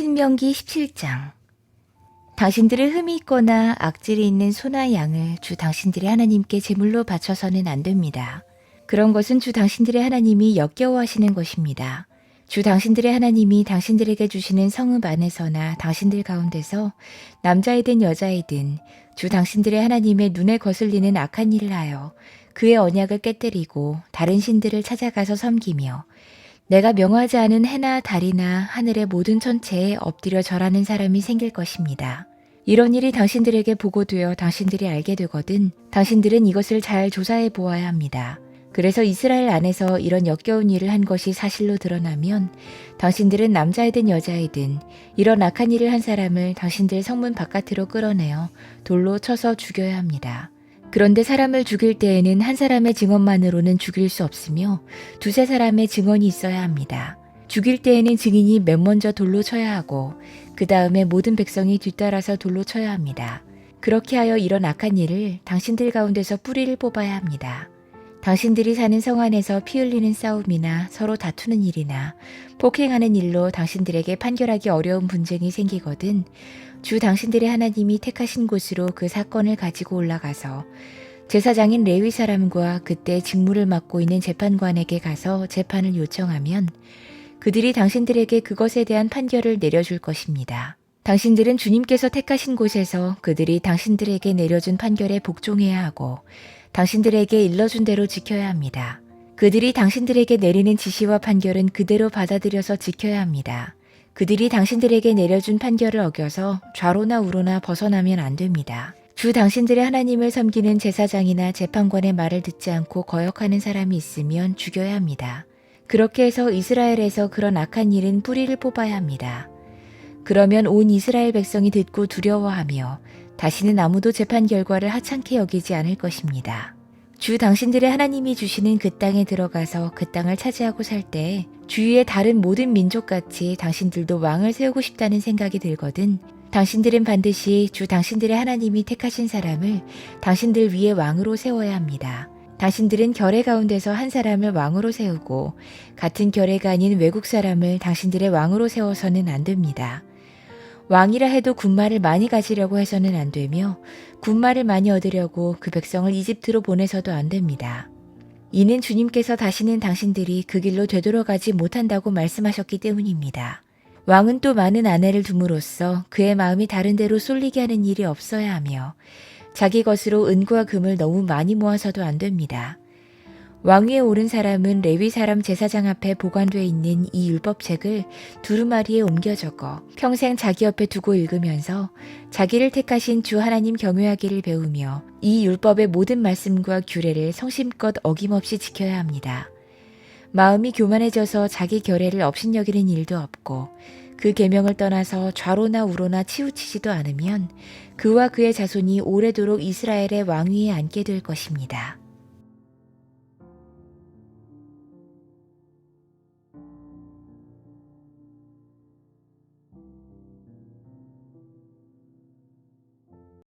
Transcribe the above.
신명기 17장 당신들은 흠이 있거나 악질이 있는 소나 양을 주 당신들의 하나님께 제물로 바쳐서는 안 됩니다. 그런 것은 주 당신들의 하나님이 역겨워하시는 것입니다. 주 당신들의 하나님이 당신들에게 주시는 성읍 안에서나 당신들 가운데서 남자이든 여자이든 주 당신들의 하나님의 눈에 거슬리는 악한 일을 하여 그의 언약을 깨뜨리고 다른 신들을 찾아가서 섬기며 내가 명하지 않은 해나 달이나 하늘의 모든 천체에 엎드려 절하는 사람이 생길 것입니다. 이런 일이 당신들에게 보고되어 당신들이 알게 되거든 당신들은 이것을 잘 조사해 보아야 합니다. 그래서 이스라엘 안에서 이런 역겨운 일을 한 것이 사실로 드러나면 당신들은 남자이든 여자이든 이런 악한 일을 한 사람을 당신들 성문 바깥으로 끌어내어 돌로 쳐서 죽여야 합니다. 그런데 사람을 죽일 때에는 한 사람의 증언만으로는 죽일 수 없으며 두세 사람의 증언이 있어야 합니다. 죽일 때에는 증인이 맨 먼저 돌로 쳐야 하고 그 다음에 모든 백성이 뒤따라서 돌로 쳐야 합니다. 그렇게 하여 이런 악한 일을 당신들 가운데서 뿌리를 뽑아야 합니다. 당신들이 사는 성 안에서 피 흘리는 싸움이나 서로 다투는 일이나 폭행하는 일로 당신들에게 판결하기 어려운 분쟁이 생기거든 주 당신들의 하나님이 택하신 곳으로 그 사건을 가지고 올라가서 제사장인 레위 사람과 그때 직무를 맡고 있는 재판관에게 가서 재판을 요청하면 그들이 당신들에게 그것에 대한 판결을 내려줄 것입니다. 당신들은 주님께서 택하신 곳에서 그들이 당신들에게 내려준 판결에 복종해야 하고 당신들에게 일러준 대로 지켜야 합니다. 그들이 당신들에게 내리는 지시와 판결은 그대로 받아들여서 지켜야 합니다. 그들이 당신들에게 내려준 판결을 어겨서 좌로나 우로나 벗어나면 안 됩니다. 주 당신들의 하나님을 섬기는 제사장이나 재판관의 말을 듣지 않고 거역하는 사람이 있으면 죽여야 합니다. 그렇게 해서 이스라엘에서 그런 악한 일은 뿌리를 뽑아야 합니다. 그러면 온 이스라엘 백성이 듣고 두려워하며 다시는 아무도 재판 결과를 하찮게 여기지 않을 것입니다. 주 당신들의 하나님이 주시는 그 땅에 들어가서 그 땅을 차지하고 살 때 주위의 다른 모든 민족같이 당신들도 왕을 세우고 싶다는 생각이 들거든 당신들은 반드시 주 당신들의 하나님이 택하신 사람을 당신들 위에 왕으로 세워야 합니다. 당신들은 결의 가운데서 한 사람을 왕으로 세우고 같은 결의가 아닌 외국 사람을 당신들의 왕으로 세워서는 안 됩니다. 왕이라 해도 군마를 많이 가지려고 해서는 안 되며 군마를 많이 얻으려고 그 백성을 이집트로 보내서도 안 됩니다. 이는 주님께서 다시는 당신들이 그 길로 되돌아가지 못한다고 말씀하셨기 때문입니다. 왕은 또 많은 아내를 둠으로써 그의 마음이 다른 데로 쏠리게 하는 일이 없어야 하며 자기 것으로 은과 금을 너무 많이 모아서도 안 됩니다. 왕위에 오른 사람은 레위 사람 제사장 앞에 보관돼 있는 이 율법책을 두루마리에 옮겨 적어 평생 자기 옆에 두고 읽으면서 자기를 택하신 주 하나님 경외하기를 배우며 이 율법의 모든 말씀과 규례를 성심껏 어김없이 지켜야 합니다. 마음이 교만해져서 자기 결례를 업신여기는 일도 없고 그 계명을 떠나서 좌로나 우로나 치우치지도 않으면 그와 그의 자손이 오래도록 이스라엘의 왕위에 앉게 될 것입니다.